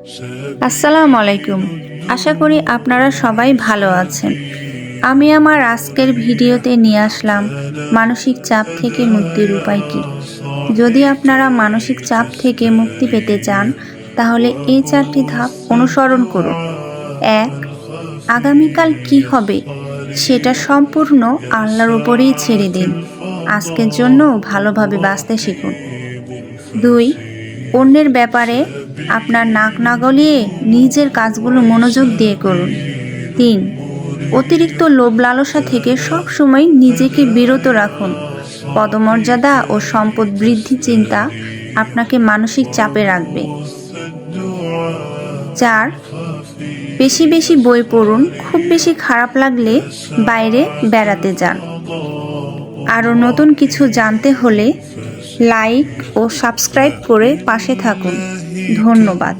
আসসালামু আলাইকুম। আশা করি আপনারা সবাই ভালো আছেন। আমি আমার আজকের ভিডিওতে নিয়ে আসলাম মানসিক চাপ থেকে মুক্তির উপায় কী? যদি আপনারা মানসিক চাপ থেকে মুক্তি পেতে চান, তাহলে এই চারটি ধাপ অনুসরণ করুন। এক, আগামীকাল কি হবে সেটা সম্পূর্ণ আল্লাহর উপরেই ছেড়ে দিন। আজকের জন্য ভালোভাবে বাঁচতে শিখুন। দুই অন্যের ব্যাপারে আপনার নাক না গলিয়ে নিজের কাজগুলো মনোযোগ দিয়ে করুন। তিন, অতিরিক্ত লোভ লালসা থেকে সব সময় নিজেকে বিরত রাখুন। পদমর্যাদা ও সম্পদ বৃদ্ধি চিন্তা আপনাকে মানসিক চাপে রাখবে। চার, বেশি বেশি বই পড়ুন। খুব বেশি খারাপ লাগলে বাইরে বেড়াতে যান। আরও নতুন কিছু জানতে হলে লাইক ও সাবস্ক্রাইব করে পাশে থাকুন। ধন্যবাদ।